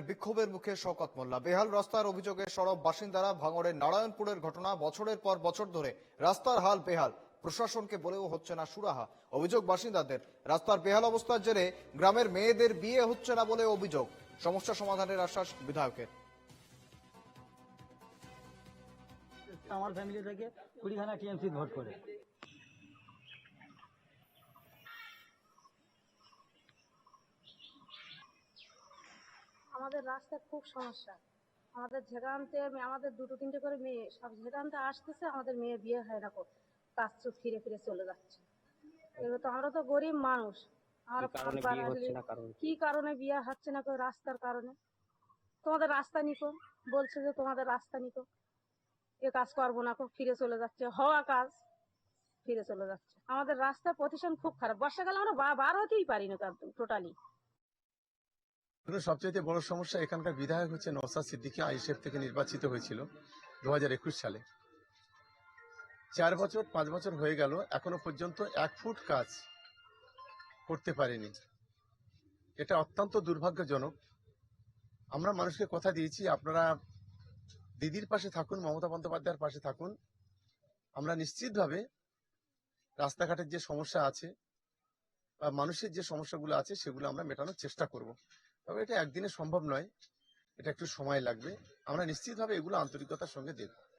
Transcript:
বিক্ষোভের মুখে শওকত মোল্লা। বেহাল রাস্তার অভিযোগে সরব বাসিন্দারা ভাঙড়ের নারায়ণপুরের ঘটনা বছরের পর বছর ধরে। রাস্তার হাল বেহাল, প্রশাসনকে বলেও হচ্ছে না সুরাহা। অভিযোগ বাসিন্দাদের, রাস্তার বেহাল অবস্থার জেরে গ্রামের মেয়েদের বিয়ে হচ্ছে না বলে অভিযোগ। সমস্যা সমাধানের আশ্বাস বিধায়কের। আমার ফ্যামিলি থেকে কুড়িখানা টিএমসি ভোট করে। আমাদের রাস্তার খুব সমস্যা। আমাদের থেকে আমাদের দুটো তিনটে করে মেয়ে সব যেখান আসতেছে আমাদের মেয়ে বিয়ে হয় না কো কাজ ফিরে ফিরে চলে যাচ্ছে। এবার তো আমরা তো গরিব মানুষ। আমরা কি কারণে বিয়ে হচ্ছে না রাস্তার কারণে? তোমাদের রাস্তা নিকো বলছে যে তোমাদের রাস্তা নিকো এ কাজ করব না কো ফিরে চলে যাচ্ছে। হওয়া কাজ ফিরে চলে যাচ্ছে। আমাদের রাস্তার পজিশন খুব খারাপ। বর্ষাকালে আমরা বা- বার হতেই পারি না টোটালি সবচেয়ে বড় সমস্যা এখানকার বিধায়ক হচ্ছে নওসাদ সিদ্দিকী, আইএসএফ থেকে নির্বাচিত হয়েছিল দু হাজার একুশ সালে। চার বছর, পাঁচ বছর হয়ে গেল, এখনও পর্যন্ত এক ফুট কাজ করতে পারেনি। এটা অত্যন্ত দুর্ভাগ্যজনক। আমরা মানুষকে কথা দিয়েছি, আপনারা দিদির পাশে থাকুন, মমতা বন্দ্যোপাধ্যায়ের পাশে থাকুন। আমরা নিশ্চিতভাবে রাস্তাঘাটের যে সমস্যা আছে বা মানুষের যে সমস্যাগুলো আছে, সেগুলো আমরা মেটানোর চেষ্টা করব। তবে এটা একদিনে সম্ভব নয়, এটা একটু সময় লাগবে। আমরা নিশ্চিতভাবে এগুলো আন্তরিকতার সঙ্গে দেখব।